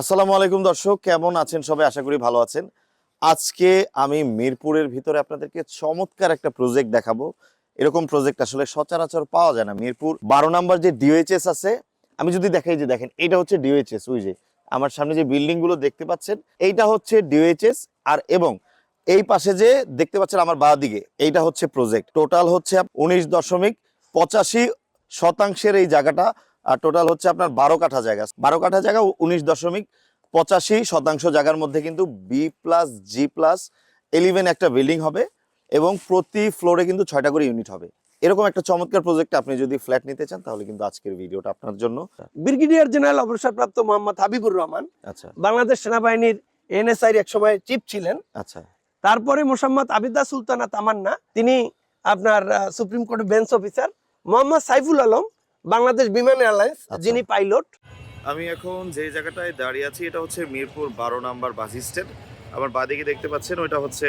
আসসালামু আলাইকুম দর্শক, কেমন আছেন সবাই? আশা করি ভালো আছেন। আজকে আমি মিরপুরের ভিতরে আপনাদেরকে চমৎকার একটা প্রজেক্ট দেখাবো। এরকম প্রজেক্ট আসলে সচরাচর পাওয়া যায় না মিরপুর। বারো নাম্বার যে ডিওএইচএস আছে, আমি যদি দেখাই যে দেখেন, এটা হচ্ছে ডিওএইচএস ওই যে আমার সামনে যে বিল্ডিংগুলো দেখতে পাচ্ছেন, এইটা হচ্ছে ডিওএইচএস আর এবং এই পাশে যে দেখতে পাচ্ছেন আমার বাঁ দিকে, এইটা হচ্ছে প্রজেক্ট টোটাল হচ্ছে উনিশ দশমিক পঁচাশি শতাংশের এই জায়গাটা। আর টোটাল হচ্ছে আপনার বারো কাঠা জায়গা। বারো কাঠা জায়গা উনিশ দশমিক পঁচাশি শতাংশ জায়গার মধ্যে কিন্তু B plus G plus eleven একটা বিল্ডিং হবে এবং প্রতি ফ্লোরে কিন্তু ছয়টা করে ইউনিট হবে। এরকম একটা চমৎকার প্রজেক্ট আপনি যদি ফ্ল্যাট নিতে চান তাহলে কিন্তু আজকের ভিডিওটা আপনার জন্য ব্রিগেডিয়ার জেনারেল অবসরপ্রাপ্ত মোহাম্মদ হাবিবুর রহমান আচ্ছা। বাংলাদেশ সেনাবাহিনীর এনএসআই এক সময় চিফ ছিলেন। আচ্ছা। তারপরে মোসাম্মদ আবিদা সুলতানা তামান্না তিনি আপনার সুপ্রিম কোর্টের bench officer Mohammad Saiful Alam Bangladesh Biman Airlines আচ্ছা। যিনি পাইলট। আমি এখন যে জায়গাটায় দাঁড়িয়ে আছি এটা হচ্ছে মিরপুর বারো নাম্বার বাস স্ট্যান্ড। আমার বাদিকে দেখতে পাচ্ছেন ওইটা হচ্ছে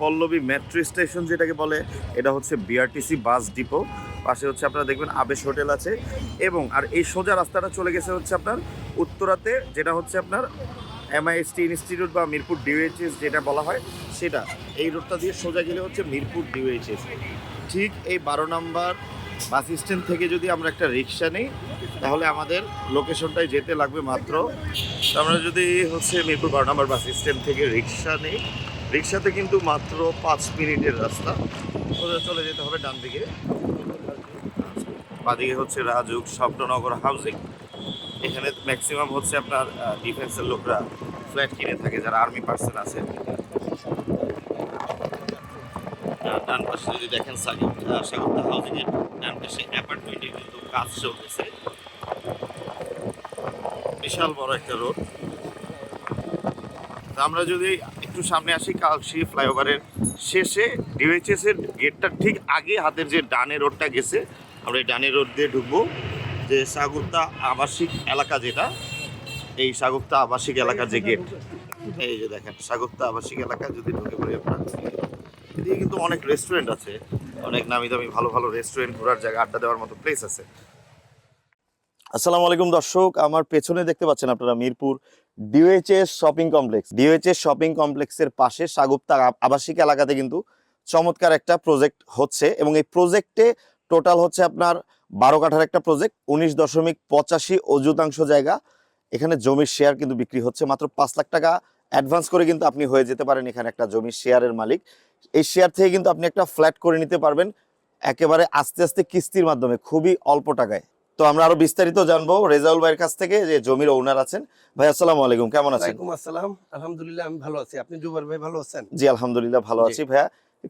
পল্লবী মেট্রো স্টেশন যেটাকে বলে। এটা হচ্ছে বিআরটিসি বাস ডিপো। পাশে হচ্ছে আপনারা দেখবেন আবেশ হোটেল আছে। এবং আর এই সোজা রাস্তাটা চলে গেছে হচ্ছে আপনার উত্তরাতে যেটা হচ্ছে আপনার এমআইএসটি ইনস্টিটিউট বা মিরপুর ডিউএইচএস যেটা বলা হয় সেটা। এই রোডটা দিয়ে সোজা গেলে হচ্ছে মিরপুর ডিউএইচএস ঠিক এই বারো নাম্বার বাস স্ট্যান্ড থেকে যদি আমরা একটা রিক্সা নিই, তাহলে আমাদের লোকেশনটায় যেতে লাগবে মাত্র। আমরা যদি হচ্ছে মিরপুর বারো নম্বর বাস স্ট্যান্ড থেকে রিক্সা নিই, রিক্সাতে কিন্তু মাত্র পাঁচ মিনিটের রাস্তা। চলে যেতে হবে ডান দিকে? বাদিকে হচ্ছে রাজুক স্বপ্ননগর হাউজিং। এখানে ম্যাক্সিমাম হচ্ছে আপনার ডিফেন্সের লোকরা ফ্ল্যাট কিনে থাকে, যারা আর্মি পার্সন আছে। যদি দেখেন সাগর সাগরদা হাউজিং এর ডান অ্যাপার্টমেন্টে কিন্তু কাজ চলতেছে। বিশাল বড় একটা রোড। আমরা যদি একটু সামনে আসি, কালশি ফ্লাইওভারের শেষে ডিওএইচএস এর গেটটা ঠিক আগে হাতের যে ডানে রোডটা গেছে, আমরা এই ডানে রোড দিয়ে ঢুকবো। যে সাগরতা আবাসিক এলাকা যেটা, এই সাগরতা আবাসিক এলাকার যে গেট। এই যে দেখেন সাগরতা আবাসিক এলাকা যদি ঢুকে পড়ি আপনার। এদিকে কিন্তু অনেক রেস্টুরেন্ট আছে। অনেক নামি দামি ভালো ভালো রেস্টুরেন্ট ঘোরার জায়গা, আড্ডা দেওয়ার মতো প্লেস আছে। আসসালামু আলাইকুম দর্শক, আমার পেছনে দেখতে পাচ্ছেন আপনারা Mirpur DOHS shopping complex DOHS shopping কমপ্লেক্সের পাশে সাগুপ্তা আবাসিক এলাকাতে কিন্তু চমৎকার একটা প্রজেক্ট হচ্ছে এবং এই প্রজেক্টে টোটাল হচ্ছে আপনার বারো কাঠার একটা প্রজেক্ট উনিশ দশমিক পঁচাশি অযুতাংশ জায়গা। এখানে জমির শেয়ার কিন্তু বিক্রি হচ্ছে মাত্র পাঁচ লাখ টাকা। অ্যাডভান্স করে কিন্তু আপনি হয়ে যেতে পারেন এখানে একটা জমির শেয়ারের মালিক। এই শেয়ার থেকে কিন্তু আপনি একটা ফ্ল্যাট করে নিতে পারবেন একেবারে আস্তে আস্তে কিস্তির মাধ্যমে খুবই অল্প টাকায়। তো আমরা আরও বিস্তারিত জানব রেজাউল ভাইয়ের কাছ থেকে যে জমির ওনার আছেন। ভাই আসসালামু আলাইকুম কেমন আছেন? ওয়ালাইকুম আসসালাম। আলহামদুলিল্লাহ আমি ভালো আছি। আপনি জুবার ভাই ভালো আছেন? জি আলহামদুলিল্লাহ ভালো আছি ভাইয়া।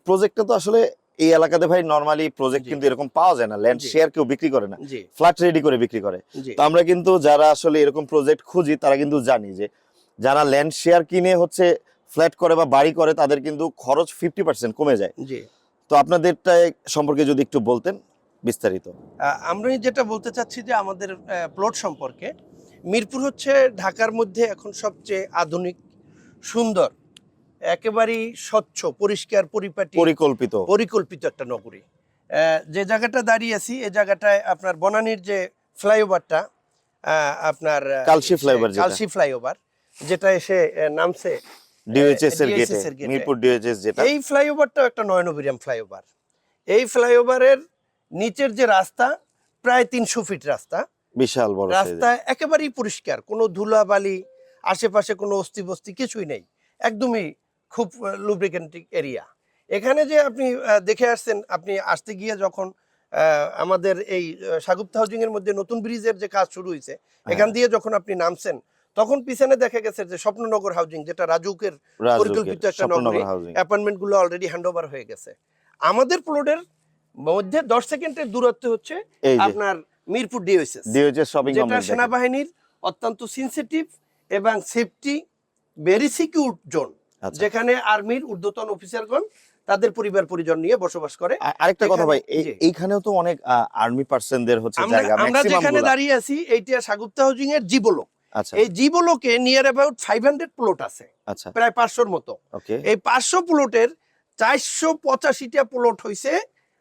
প্রজেক্টটা তো আসলে এই এলাকাতে ভাই নরমালি প্রজেক্ট কিন্তু এরকম পাওয়া যায় না। ল্যান্ড শেয়ার কেউ বিক্রি করে না। ফ্ল্যাট রেডি করে বিক্রি করে। তো আমরা কিন্তু যারা আসলে এরকম প্রজেক্ট খুঁজি তারা কিন্তু জানি যে যারা ল্যান্ড শেয়ার কিনে হচ্ছে ফ্ল্যাট করে বা বাড়ি করে তাদের কিন্তু খরচ ফিফটি পার্সেন্ট কমে যায়। জি। তো আপনাদেরটা সম্পর্কে যদি একটু বলতেন বিস্তারিত। আমরা যেটা বলতে চাচ্ছি যে আমাদের প্লট সম্পর্কে মিরপুর হচ্ছে ঢাকার মধ্যে এখন সবচেয়ে আধুনিক সুন্দর একেবারেই স্বচ্ছ পরিষ্কার পরিপাটি পরিকল্পিত। পরিকল্পিত একটা নগরী। আহ, যে জায়গাটা দাঁড়িয়ে আছি এই জায়গাটায় আপনার বনানীর যে ফ্লাইওভারটা আহ, আপনার flyover যেটা। কালশি ফ্লাইওভার যেটা এসে নামছে ডিওএইচএস এর গেটে মিরপুর ডিওএইচএস যেটা। এই ফ্লাইওভারটাও একটা নয়নবিরাম ফ্লাইওভার। এই ফ্লাইওভারের নিচের যে রাস্তা প্রায় তিনশো ফিট রাস্তা। বিশাল বড় রাস্তা একেবারেই পরিষ্কার কোনো ধুলাবালি আশেপাশে কোনো অস্থি বস্তি কিছুই নেই। একদমই খুব লুব্রিকেন্টিক এরিয়া এখানে যে আপনি দেখে আসছেন আপনি আসতে গিয়ে যখন আহ, আমাদের এই সাগুপ্তা হাউজিং এর মধ্যে নতুন ব্রিজের যে কাজ শুরু হয়েছে এখান দিয়ে যখন আপনি নামছেন তখন পিছনে দেখা গেছে যে স্বপ্ননগর হাউজিং যেটা রাজুকের পরিকল্পিত একটা নগরী। হাউজিং অ্যাপয়েন্টমেন্টগুলো অলরেডি হ্যান্ড ওভার হয়ে গেছে। আমাদের প্লটের মধ্যে দশ সেকেন্ডের দূরত্ব হচ্ছে আপনার মিরপুর ডিওএসএস ডিওএইচএস শপিং যেটা সেনাবাহিনীর অত্যন্ত সেনসিটিভ এবং সেফটি ভেরি সিকিউর জোন যেখানে আর্মির ঊর্ধ্বতন অফিসারগণ তাদের পরিবার পরিজন নিয়ে বসবাস করে। আরেকটা কথা ভাই। এইখানেও তো অনেক আর্মি পার্সনদের হচ্ছে জায়গা। আমরা যেখানে দাঁড়িয়ে আছি এইটা সাগুপ্তা হাউজিং এর জিবোলো আচ্ছা এই জিবোলোকে near about five hundred plot আছে। আচ্ছা। প্রায় পাঁচশোর মতো। এই পাঁচশো প্লটের চারশো পঁচাশিটা প্লট হয়েছে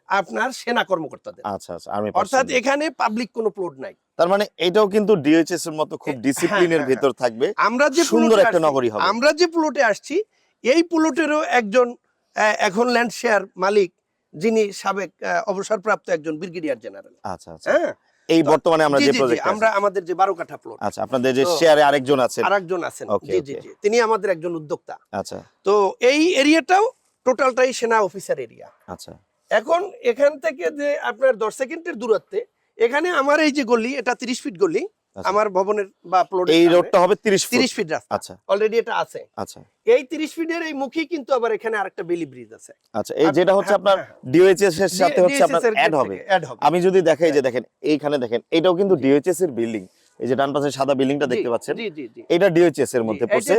আপনার সেনা কর্মকর্তাদের। আচ্ছা আচ্ছা আর্মি অর্থাৎ এখানে পাবলিক কোনো প্লট নাই। তার মানে এটাও কিন্তু ডিএইচএস এর মতো খুব হ্যাঁ, ডিসিপ্লিনের হ্যাঁ, ভিতর থাকবে। আমরা যে সুন্দর একটা নগরী হবে। আমরা যে প্লটে আসছি এই প্লটেরও একজন এখন ল্যান্ড শেয়ার মালিক যিনি সাবেক অবসরপ্রাপ্ত একজন ব্রিগেডিয়ার জেনারেল আচ্ছা আচ্ছা। হ্যাঁ এই বর্তমানে আমরা যে প্রজেক্ট আমরা আমাদের যে বারো কাঠা প্লট আচ্ছা আপনাদের যে শেয়ারে আরেকজন আছেন। আরেকজন আছেন। জি জি জি তিনি আমাদের একজন উদ্যোক্তা। আচ্ছা। তো এই এরিয়াটাও টোটালটাই সেনা অফিসার এরিয়া আচ্ছা। এখন এখান থেকে যে আপনার দশ সেকেন্ডের দূরত্বে এখানে আমার এই যে গলি এটা তিরিশ ফিট গলি। আমার ভবনের বা প্লটের এই রোডটা হবে 30 ফুট তিরিশ ফিট রাস্তা। আচ্ছা। অলরেডি এটা আছে। আচ্ছা। এই তিরিশ ফিটের এই মুখী কিন্তু আবার এখানে আরেকটা বেলি ব্রিজ আছে। আচ্ছা এই যেটা হচ্ছে হ্যাঁ, আপনার হ্যাঁ। ডিওএইচএস এর সাথে হচ্ছে আপনার অ্যাড হবে। আমি যদি দেখাই যে দেখেন এইখানে দেখেন এটাও কিন্তু ডিওএইচএস এর বিল্ডিং এই যে ডান পাশে সাদা বিল্ডিংটা দেখতে পাচ্ছেন এটা ডিওএইচএস এর মধ্যে পড়ছে।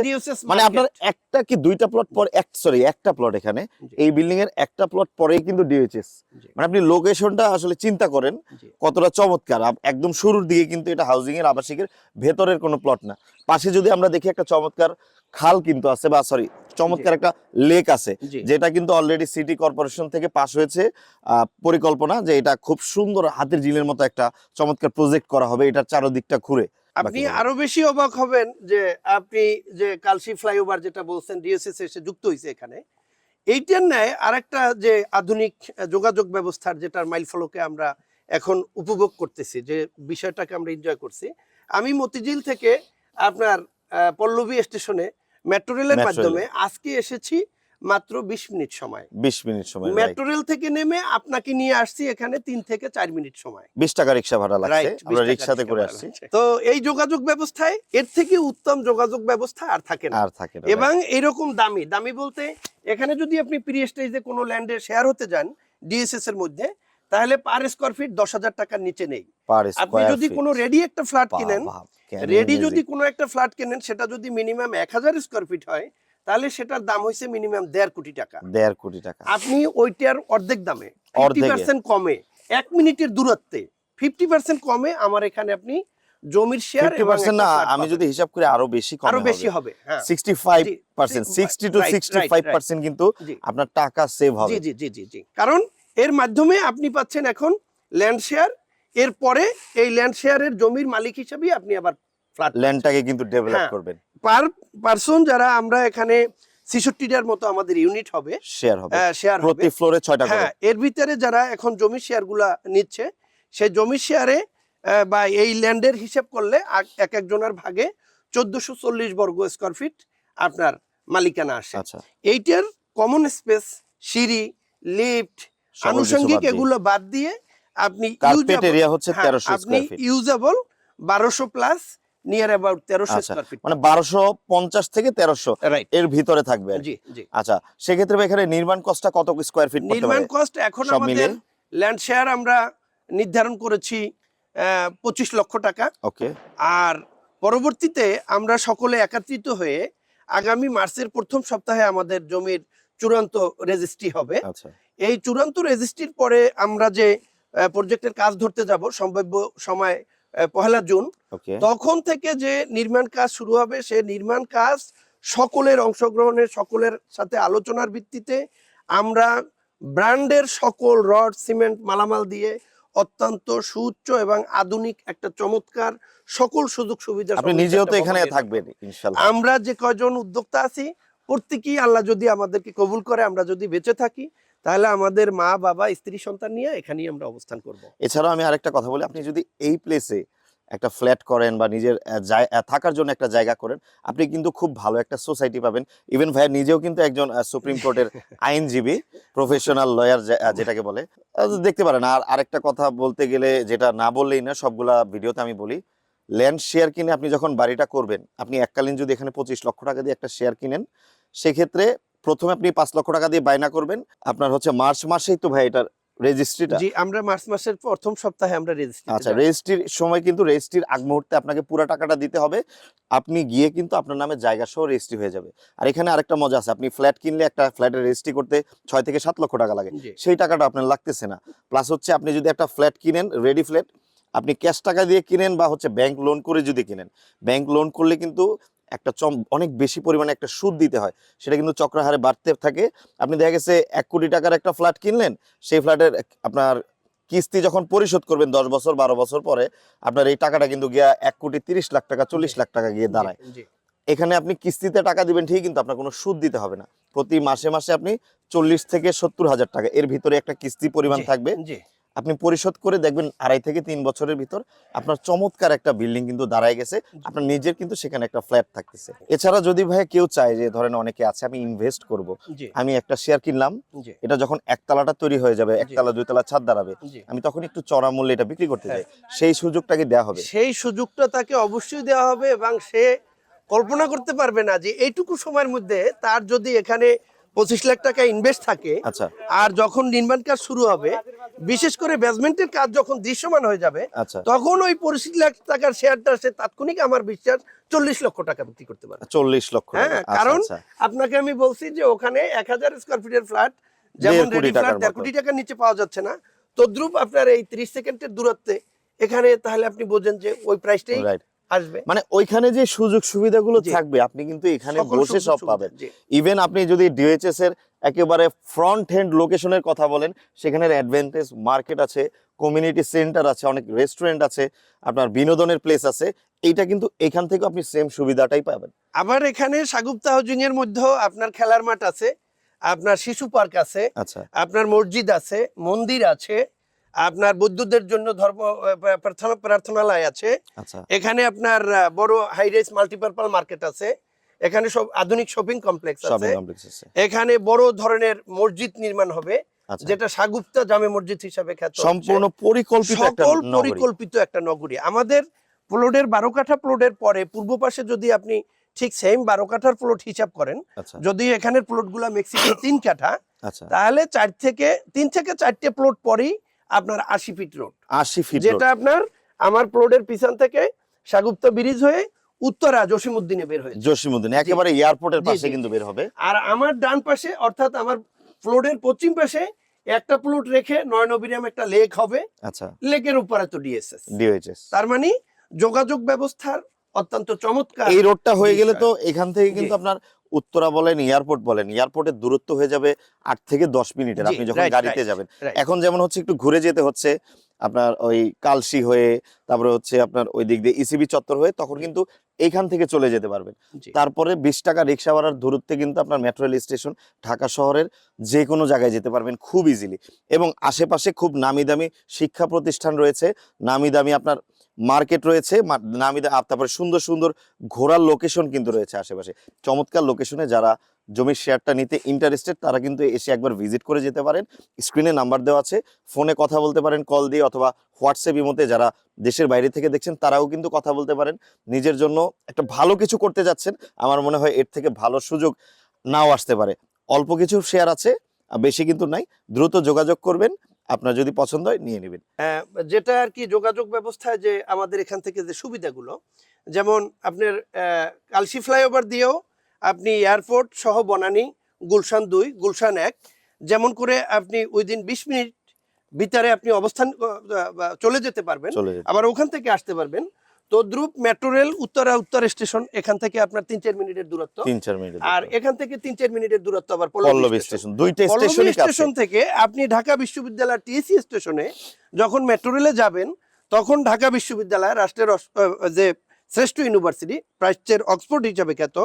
মানে আপনার একটা কি দুইটা প্লট পর এক সরি একটা প্লট এখানে। এই বিল্ডিং এর একটা প্লট পরেই কিন্তু ডিওএইচএস। মানে আপনি লোকেশনটা আসলে চিন্তা করেন কতটা চমৎকার। একদম শুরুর দিকে কিন্তু এটা হাউজিং এর আবাসিকের ভেতরের কোনো প্লট না। পাশে যদি আমরা দেখি একটা চমৎকার খাল কিন্তু আছে বা সরি চমৎকার একটা লেক আছে যেটা কিন্তু অলরেডি সিটি কর্পোরেশন থেকে পাশ হয়েছে পরিকল্পনা যে এটা খুব সুন্দর হাতের ঝিলের মতো একটা চমৎকার প্রজেক্ট করা হবে এটার চারদিকটা ঘুরে। আপনি আরও বেশি অবাক হবেন যে আপনি যে কালসি ফ্লাইওভার যেটা বলছেন ডিএসএস এসে যুক্ত হয়েছে এখানে এইটার ন্যায় আরেকটা যে আধুনিক যোগাযোগ ব্যবস্থার যেটার মাইল ফলকে আমরা এখন উপভোগ করতেছি যে বিষয়টাকে আমরা এনজয় করছি আমি মতিঝিল থেকে আপনার পল্লবী স্টেশনে মেট্রো রেলের মাধ্যমে আজকে এসেছি মাত্র বিশ মিনিট সময়। বিশ মিনিট সময় মেট্রো রেল থেকে নেমে আপনাকে নিয়ে আসছি এখানে তিন থেকে চার মিনিট সময়। বিশ টাকা রিক্সা ভাড়া লাগছে আমরা রিক্সাতে করে আসছি। তো এই যোগাযোগ ব্যবস্থায় এর থেকে উত্তম যোগাযোগ ব্যবস্থা আর থাকে না। আর থাকে না এবং এরকম দামি দামি বলতে এখানে যদি আপনি প্রি স্টেজে কোনো ল্যান্ডে শেয়ার হতে যান ডিএসএস এর মধ্যে তাহলে পার স্কোয়ার ফিট দশ হাজার টাকার নিচে নেই। আপনি যদি কোনো রেডি একটা ফ্ল্যাট কিনেন রেডি যদি কোনো একটা ফ্ল্যাট কেনেন সেটা যদি মিনিমাম এক হাজার স্কোয়ার ফিট হয় তাহলে সেটার দাম হয়েছে মিনিমাম দেড় কোটি টাকা। দেড় কোটি টাকা। আপনি ওইটার অর্ধেক দামে ফিফটি পার্সেন্ট কমে এক মিনিটের দূরত্বে ফিফটি পার্সেন্ট কমে আমার এখানে আপনি জমির শেয়ার না আমি যদি হিসাব করি আরও বেশি আরও বেশি হবে হ্যাঁ। সিক্সটি ফাইভ জি, পার্সেন্ট জি, sixty two right, sixty five percent কিন্তু আপনার টাকা সেভ হবে। জি জি জি। জি কারণ এর মাধ্যমে আপনি পাচ্ছেন এখন ল্যান্ড শেয়ার এরপরে এই ল্যান্ড শেয়ারের জমির মালিক হিসেবে আপনি আবার ফ্ল্যাট ল্যান্ডটাকে কিন্তু ডেভেলপ হ্যাঁ। করবেন। পার পার্সন যারা আমরা এখানে ছেষট্টিটার মতো আমাদের ইউনিট হবে শেয়ার হবে। শেয়ার প্রতি ফ্লোরে ছয়টা হ্যাঁ এর ভিতরে যারা এখন জমির শেয়ারগুলা নিচ্ছে সেই জমির শেয়ারে বা এই ল্যান্ডের হিসাব করলে এক একজনের ভাগে চোদ্দশো চল্লিশ বর্গ স্কোয়ার ফিট আপনার মালিকানা আসে। আচ্ছা। এইটার কমন স্পেস সিঁড়ি লিফট আনুষঙ্গিক এগুলো বাদ দিয়ে আপনি কার্পেট এরিয়া হচ্ছে হ্যাঁ, তেরোশো আপনি ফিট ইউজেবল বারোশো প্লাস নিয়ার অ্যাবাউট তেরোশো আচ্ছা স্কোয়ার ফিট মানে বারোশো পঞ্চাশ থেকে তেরোশো রাইট এর ভিতরে থাকবে জি জি। আচ্ছা সেক্ষেত্রে এখানে নির্মাণ কস্টটা কত স্কোয়ার ফিট পড়তে নির্মাণ কস্ট এখন আমাদের ল্যান্ড শেয়ার আমরা নির্ধারণ করেছি পঁচিশ লক্ষ টাকা। ওকে। আর পরবর্তীতে আমরা সকলে একত্রিত হয়ে আগামী মার্চের প্রথম সপ্তাহে আমাদের জমির চূড়ান্ত রেজিস্ট্রি হবে। আচ্ছা। এই চূড়ান্ত রেজিস্ট্রির পরে আমরা যে প্রজেক্টের কাজ ধরতে যাব সম্ভাব্য সময় পহেলা জুন। তখন থেকে যে নির্মাণ কাজ শুরু হবে সে নির্মাণ কাজ সকলের অংশগ্রহণের সকলের সাথে আলোচনার ভিত্তিতে আমরা ব্র্যান্ডের সকল রড সিমেন্ট মালামাল দিয়ে অত্যন্ত সুউচ্চ এবং আধুনিক একটা চমৎকার সকল সুযোগ সুবিধা আপনি নিজেও তো এখানে থাকবেন ইনশাল্লাহ আমরা যে কয়জন উদ্যোক্তা আছি প্রত্যেকেই আল্লাহ যদি আমাদেরকে কবুল করে আমরা যদি বেঁচে থাকি তাহলে আমাদের মা বাবা স্ত্রী সন্তান নিয়ে এখানেই আমরা অবস্থান করব। এছাড়াও আমি আরেকটা কথা বলি আপনি যদি এই প্লেসে একটা ফ্ল্যাট করেন বা নিজের জায়- থাকার জন্য একটা জায়গা করেন আপনি কিন্তু খুব ভালো একটা সোসাইটি পাবেন। ইভেন ভাইয়া নিজেও কিন্তু একজন সুপ্রিম কোর্টের আইনজীবী প্রফেশনাল লয়ার যেটাকে বলে। দেখতে পারেন আর আরেকটা কথা বলতে গেলে যেটা না বললেই না সবগুলা ভিডিওতে আমি বলি ল্যান্ড শেয়ার কিনে আপনি যখন বাড়িটা করবেন আপনি এককালীন যদি এখানে পঁচিশ লক্ষ টাকা দিয়ে একটা শেয়ার কিনেন সেক্ষেত্রে প্রথমে আপনি পাঁচ লক্ষ টাকা দিয়ে বায়না করবেন। আপনার হচ্ছে মার্চ মাসেই তো ভাই এটার রেজিস্ট্রিটা জি আমরা মার্চ মাসের প্রথম সপ্তাহে আমরা রেজিস্ট্রি আচ্ছা রেজিস্ট্রির সময় কিন্তু রেজিস্ট্রির আগ মুহূর্তে আপনাকে পুরো টাকাটা দিতে হবে। আপনি গিয়ে কিন্তু আপনার নামে জায়গা সহ রেজিস্ট্রি হয়ে যাবে। আর এখানে আরেকটা মজা আছে আপনি ফ্ল্যাট কিনলে একটা ফ্ল্যাটের রেজিস্ট্রি করতে ছয় থেকে সাত লক্ষ টাকা লাগে। সেই টাকাটা আপনার লাগতেছে না। প্লাস হচ্ছে আপনি যদি একটা ফ্ল্যাট কিনেন রেডি ফ্ল্যাট আপনি ক্যাশ টাকা দিয়ে কিনেন বা হচ্ছে ব্যাংক লোন করে যদি কিনেন। ব্যাংক লোন করলে কিন্তু একটা চম অনেক বেশি পরিমাণে একটা সুদ দিতে হয়। সেটা কিন্তু চক্রহারে বাড়তে থাকে। আপনি দেখা গেছে এক কোটি টাকার একটা ফ্ল্যাট কিনলেন সেই ফ্ল্যাটের আপনার কিস্তি যখন পরিশোধ করবেন দশ বছর বারো বছর পরে আপনার এই টাকাটা কিন্তু গিয়া এক কোটি তিরিশ লাখ টাকা চল্লিশ লাখ টাকা গিয়ে দাঁড়ায়। এখানে আপনি কিস্তিতে টাকা দিবেন ঠিক কিন্তু আপনার কোনো সুদ দিতে হবে না। প্রতি মাসে মাসে আপনি চল্লিশ থেকে সত্তর হাজার টাকা এর ভিতরে একটা কিস্তি পরিমাণ থাকবে। আপনি পরিশোধ করে দেখবেন আড়াই থেকে তিন বছরের ভিতর আপনার চমৎকার একটা বিল্ডিং কিন্তু দাঁড়ায় গেছে। আপনার নিজের কিন্তু সেখানে একটা ফ্ল্যাট থাকতেছে। এছাড়া যদি ভাই কেউ চায় যে ধরেন অনেকে আছে আমি ইনভেস্ট করব। আমি একটা শেয়ার কিনলাম এটা যখন একতলাটা তৈরি হয়ে যাবে একতলা দুইতলা ছাদ দাঁড়াবে আমি তখন একটু চড়া মূল্যে এটা বিক্রি করতে চাই সেই সুযোগটাকে দেওয়া হবে? সেই সুযোগটা তাকে অবশ্যই দেওয়া হবে এবং সে কল্পনা করতে পারবে না যে এইটুকু সময়ের মধ্যে তার যদি এখানে পঁচিশ লাখ টাকা ইনভেস্ট থাকে আচ্ছা। আর যখন নির্মাণ কাজ শুরু হবে বিশেষ করে বেসমেন্টের কাজ যখন দৃশ্যমান হয়ে যাবে আচ্ছা। তখন ওই পঁচিশ লাখ টাকার শেয়ারটা সে তাৎক্ষণিক আমার বিশ্বাস চল্লিশ লক্ষ টাকা বিক্রি করতে পারে চল্লিশ লক্ষ। হ্যাঁ আচ্ছা, কারণ আচ্ছা। আপনাকে আমি বলছি যে ওখানে এক হাজার স্কোয়ার ফিটের ফ্ল্যাট যেমন রেডি ফ্ল্যাট টাকার দেড় কোটি টাকার নিচে পাওয়া যাচ্ছে না। তদ্রুপ আপনার এই ত্রিশ সেকেন্ডের দূরত্বে এখানে তাহলে আপনি বোঝেন যে ওই প্রাইসটাই. আসবে। মানে ওইখানে যে সুযোগ সুবিধাগুলো। থাকবে আপনি কিন্তু এখানে বসে সব পাবেন। ইভেন আপনি যদি ডিএইচএস এর একেবারে ফ্রন্ট হ্যান্ড লোকেশনের কথা বলেন সেখানের অ্যাডভান্টেজ মার্কেট আছে কমিউনিটি সেন্টার আছে অনেক রেস্টুরেন্ট আছে আপনার বিনোদনের প্লেস আছে এইটা কিন্তু এখান থেকে আপনি সেম সুবিধাটাই পাবেন। আবার এখানে সাগুপ্তা হাউজিং এর মধ্যেও আপনার খেলার মাঠ আছে আপনার শিশু পার্ক আছে আচ্ছা। আপনার মসজিদ আছে মন্দির আছে আপনার বৌদ্ধদের জন্য ধর্ম প্রার্থনা প্রার্থনালয় আছে। আচ্ছা। এখানে আপনার বড় হাই রেস মাল্টিপারপাল মার্কেট আছে। এখানে সব আধুনিক শপিং কমপ্লেক্স আছে। এখানে বড় ধরনের মসজিদ নির্মাণ হবে আচ্ছা। যেটা সাগুপ্তা জামে মসজিদ হিসাবে খ্যাত সম্পূর্ণ পরিকল্পিত একটা সকল নগরী। পরিকল্পিত একটা নগরী। আমাদের প্লটের বারো কাঠা প্লটের পরে পূর্ব পাশে যদি আপনি ঠিক সেম বারো কাঠার প্লট হিসাব করেন আচ্ছা। যদি এখানের প্লটগুলো মেক্সিমাম তিন কাঠা তাহলে চার থেকে তিন থেকে চারটে প্লট পরেই আপনার আশি ফিট রোড আশি ফিট যেটা আপনার আমার প্লটের পিছন থেকে সাগুপ্তা ব্রিজ হয়ে উত্তরা জসিমুদ্দিনে বের হয়েছে। জসিমুদ্দিন একেবারে এয়ারপোর্টের পাশে কিন্তু বের হবে। আর আমার ডান পাশে অর্থাৎ আমার প্লটের পশ্চিম পাশে একটা প্লট রেখে নয়নবিরাম একটা লেক হবে। আচ্ছা। লেকের উপরে তো ডিএসএস ডিওএইচএস তার মানে যোগাযোগ ব্যবস্থার অত্যন্ত চমৎকার এই রোডটা হয়ে গেলে তো এখান থেকে কিন্তু আপনার উত্তরা বলেন এয়ারপোর্ট বলেন এয়ারপোর্টের দূরত্ব হয়ে যাবে আট থেকে দশ মিনিটের আপনি যখন গাড়িতে যাবেন। এখন যেমন হচ্ছে একটু ঘুরে যেতে হচ্ছে আপনার ওই কালসি হয়ে তারপরে হচ্ছে আপনার ওই দিক দিয়ে ইসিবি চত্বর হয়ে তখন কিন্তু এইখান থেকে চলে যেতে পারবেন। তারপরে বিশ টাকা রিক্সা ভাড়ার দূরত্বে কিন্তু আপনার মেট্রো রেল স্টেশন ঢাকা শহরের যে কোনো জায়গায় যেতে পারবেন খুব ইজিলি এবং আশেপাশে খুব নামি দামি শিক্ষা প্রতিষ্ঠান রয়েছে নামি দামি আপনার মার্কেট রয়েছে নামি তারপরে সুন্দর সুন্দর ঘোরার লোকেশন কিন্তু রয়েছে আশেপাশে। চমৎকার লোকেশনে যারা জমির শেয়ারটা নিতে ইন্টারেস্টেড তারা কিন্তু এসে একবার ভিজিট করে যেতে পারেন। স্ক্রিনে নাম্বার দেওয়া আছে ফোনে কথা বলতে পারেন কল দিয়ে অথবা হোয়াটসঅ্যাপ ইমোতে যারা দেশের বাইরে থেকে দেখছেন, তারাও কিন্তু কথা বলতে পারেন। নিজের জন্য একটা ভালো কিছু করতে যাচ্ছেন, আমার মনে হয় এর থেকে ভালো সুযোগ নাও আসতে পারে। অল্প কিছু শেয়ার আছে বেশি কিন্তু নাই, দ্রুত যোগাযোগ করবেন। আপনার যদি পছন্দ হয় নিয়ে নেবেন। যেটা আর কি যোগাযোগ ব্যবস্থায় যে আমাদের এখান থেকে যে সুবিধাগুলো যেমন আপনার কালসি ফ্লাইওভার দিয়েও আপনি এয়ারপোর্ট সহ বনানি গুলশান দুই গুলশান এক যেমন করে আপনি উইদিন বিশ মিনিট ভিতরে আপনি অবস্থান চলে যেতে পারবেন। আবার ওখান থেকে আসতে পারবেন। তো দ্রুপ মেট্রো রেল উত্তরা উত্তর স্টেশন এখান থেকে আপনার তিন চার মিনিটের দূরত্ব। তিন চার মিনিট আর এখান থেকে তিন চার মিনিটের দূরত্ব আবার পল্লবী স্টেশন স্টেশন দুইটা কাছে। স্টেশন থেকে আপনি ঢাকা বিশ্ববিদ্যালয়ের টিএসসি স্টেশনে যখন মেট্রো রেলে যাবেন তখন ঢাকা বিশ্ববিদ্যালয় রাষ্ট্রের যে শ্রেষ্ঠ ইউনিভার্সিটি প্রাচ্যের অক্সফোর্ড হিসাবে খ্যাত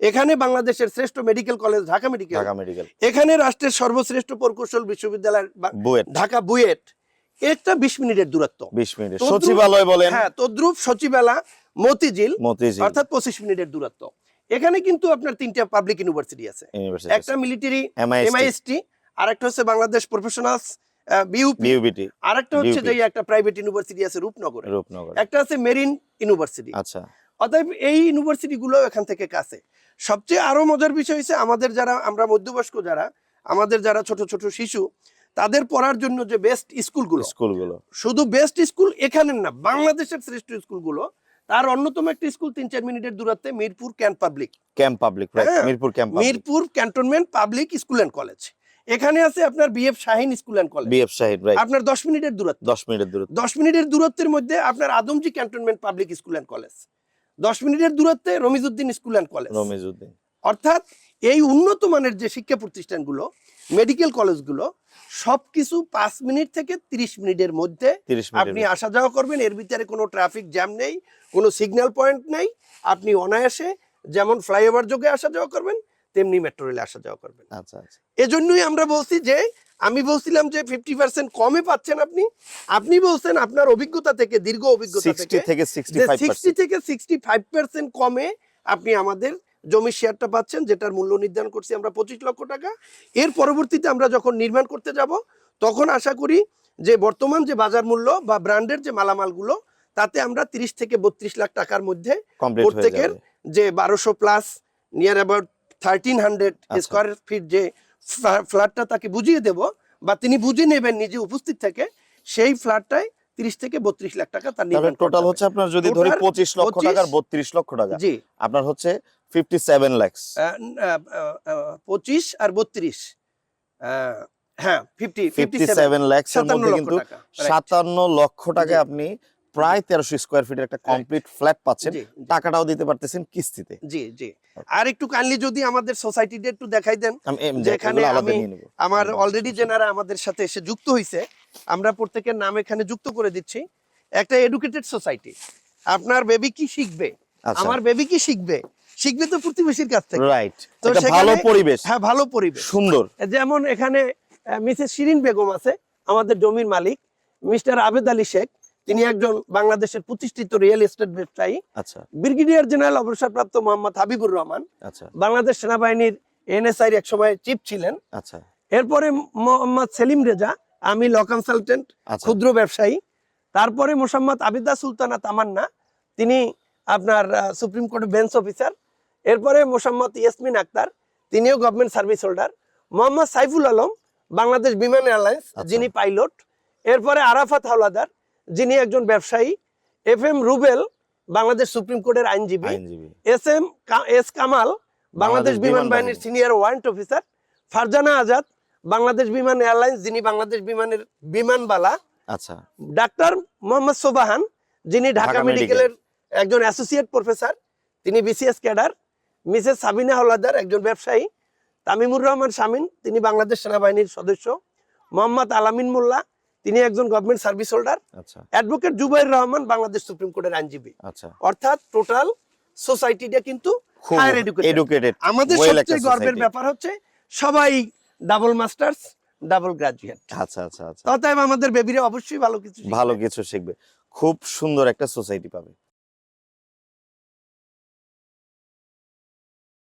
এখানে বাংলাদেশের শ্রেষ্ঠ medical college Dhaka Medical Dhaka Medical এখানে রাষ্ট্রের সর্বশ্রেষ্ঠ প্রকৌশল বিশ্ববিদ্যালয় ঢাকা বুয়েট। একটা বিশ মিনিটের দূরত্ব। বিশ মিনিট সচিবালয় বলেন হ্যাঁ তদ্রুপ সচিবেলা মতিঝিল মতিঝিল। অর্থাৎ পঁচিশ মিনিটের দূরত্ব। এখানে কিন্তু আপনার তিনটা পাবলিক ইউনিভার্সিটি আছে। একটা মিলিটারি এমআইএসটি এমআইএসটি আরেকটা হচ্ছে বাংলাদেশ প্রফেশনালস বিউপি বিউবিটি আরেকটা হচ্ছে যে একটা প্রাইভেট ইউনিভার্সিটি আছে রূপনগরে। রূপনগর। একটা আছে মেরিন ইউনিভার্সিটি আচ্ছা। অতএব এই ইউনিভার্সিটি গুলো এখান থেকে কাছে। সবচেয়ে আরও মজার বিষয় হচ্ছে আমাদের যারা আমরা মধ্যবয়স্ক যারা আমাদের যারা ছোট ছোট শিশু তাদের পড়ার জন্য যে বেস্ট স্কুলগুলো। স্কুলগুলো। শুধু বেস্ট স্কুল এখানের না বাংলাদেশের শ্রেষ্ঠ স্কুলগুলো। তার অন্যতম একটা স্কুল তিন চার মিনিটের দূরত্বে Mirpur cant public camp public Mirpur camp Mirpur Cantonment Public School and College এখানে আছে আপনার BF Shaheen School and College BF Shahid right আপনার দশ মিনিটের দূরত্ব। দশ মিনিটের দূরত্ব। দশ মিনিটের দূরত্বের মধ্যে আপনার Adamjee Cantonment Public School and College দশ মিনিটের দূরত্বে Ramizuddin School and College Ramizuddin. অর্থাৎ এই উন্নত মানের যে শিক্ষা প্রতিষ্ঠানগুলো মেডিকেল কলেজগুলো সবকিছু পাঁচ মিনিট থেকে তিরিশ মিনিটের মধ্যে আপনি আসা যাওয়া করবেন। এর ভিতরে কোনো ট্রাফিক জ্যাম নেই কোনো সিগন্যাল পয়েন্ট নেই। আপনি অনায়াসে যেমন ফ্লাইওভার যোগে আসা যাওয়া করবেন তেমনি মেট্রো রেলে আসা যাওয়া করবেন। আচ্ছা আচ্ছা। এজন্যই আমরা বলছি যে আমি বলছিলাম যে ফিফটি পার্সেন্ট কমে পাচ্ছেন আপনি। আপনি বলছেন আপনার অভিজ্ঞতা থেকে দীর্ঘ অভিজ্ঞতা থেকে সিক্সটি থেকে সিক্সটি ফাইভ পার্সেন্ট কমে আপনি আমাদের জমির শেয়ারটা পাচ্ছেন যেটার মূল্য নির্ধারণ করছি আমরা পঁচিশ লক্ষ টাকা। এর পরবর্তীতে আমরা যখন নির্মাণ করতে যাব তখন আশা করি যে বর্তমান যে বাজার মূল্য বা ব্র্যান্ডের যে মালামালগুলো তাতে আমরা তিরিশ থেকে বত্রিশ লাখ টাকার মধ্যে প্রত্যেকের যে বারোশো plus near about thirteen hundred. Square feet যে ফ্ল্যাটটা তাকে বুঝিয়ে দেব বা তিনি বুঝে নেবেন নিজে উপস্থিত থেকে সেই ফ্ল্যাটটায় তিরিশ থেকে বত্রিশ লাখ টাকা তার টোটাল হচ্ছে আপনার যদি ধরি Total পঁচিশ লক্ষ টাকার বত্রিশ লক্ষ টাকা। জি। আপনার হচ্ছে ফিফটি সেভেন ল্যাক্স পঁচিশ আর বত্রিশ। হ্যাঁ ফিফটি ফিফটি সেভেন ল্যাক্স মধ্যে কিন্তু সাতান্ন লক্ষ টাকায় আপনি প্রায় তেরোশো স্কোয়ার ফিটের একটা কমপ্লিট ফ্ল্যাট পাচ্ছেন। জি, জি, টাকাটাও দিতে পারতেছেন কিস্তিতে। জি জি। আর একটু কাইন্ডলি যদি আমাদের একটু দেখাই দেন যেখানে যেখানে আমি- আমার অলরেডি যেনারা আমাদের সাথে এসে যুক্ত হয়েছে আমরা প্রত্যেকের নাম এখানে যুক্ত করে দিচ্ছি। একটা এডুকেটেড সোসাইটি আপনার বেবি কি শিখবে? আচ্ছা। আমার বেবি কি শিখবে? শিখবে তো প্রতিবেশীর কাছ থেকে। রাইট তো ভালো পরিবেশ। হ্যাঁ ভালো পরিবেশ। সুন্দর। যেমন এখানে মিসেস শিরিন বেগম আছে আমাদের জমির মালিক মিস্টার আবেদ আলী শেখ। তিনি একজন বাংলাদেশের প্রতিষ্ঠিত রিয়েল এস্টেট ব্যবসায়ী। আচ্ছা। ব্রিগেডিয়ার জেনারেল অবসরপ্রাপ্ত মোহাম্মদ হাবিবুর রহমান। আচ্ছা। বাংলাদেশ সেনাবাহিনীর এনএসআই এক সময় চিফ ছিলেন। আচ্ছা। এরপরে মোহাম্মদ সেলিম রেজা আমি ল কনসালটেন্ট আচ্ছা। ক্ষুদ্র ব্যবসায়ী। তারপরে মোসাম্মদ আবিদা সুলতানা তামান্না তিনি আপনার সুপ্রিম কোর্টের বেঞ্চ অফিসার। এরপরে মোসাম্মদ ইয়াসমিন আক্তার তিনিও government service holder Mohammad Saiful Alam Bangladesh Biman Airlines আচ্ছা। যিনি পাইলট এরপরে আরাফাত হাওলাদার যিনি একজন ব্যবসায়ী F M Rubel Bangladesh Supreme কোর্টের আইনজীবী S M S Kamal Bangladesh Biman বাহিনীর senior warrant officer Farzana Azad Bangladesh Biman Airlines যিনি বাংলাদেশ বিমানের বিমানবালা আচ্ছা। ডাক্তার মোহাম্মদ সোবাহান যিনি ঢাকা ঢাকা মেডিকেলের একজন অ্যাসোসিয়েট প্রফেসর তিনি BCS cadre Mrs Sabina Howlader একজন ব্যবসায়ী তামিমুর রহমান শামিন তিনি বাংলাদেশ সেনাবাহিনীর সদস্য মোহাম্মদ আলামিন মোল্লা তিনি একজন government service holder advocate Zubair Rahman Bangladesh Supreme কোর্টের আইনজীবী। আচ্ছা। অর্থাৎ টোটাল সোসাইটিটা কিন্তু এডুকেটেড আমাদের সবচেয়ে গর্বের ব্যাপার হচ্ছে সবাই ডাবল মাস্টার্স ডাবল গ্রাজুয়েট আচ্ছা আচ্ছা আচ্ছা। অতএব আমাদের বেবিরা অবশ্যই ভালো কিছু ভালো কিছু শিখবে। খুব সুন্দর একটা সোসাইটি পাবে।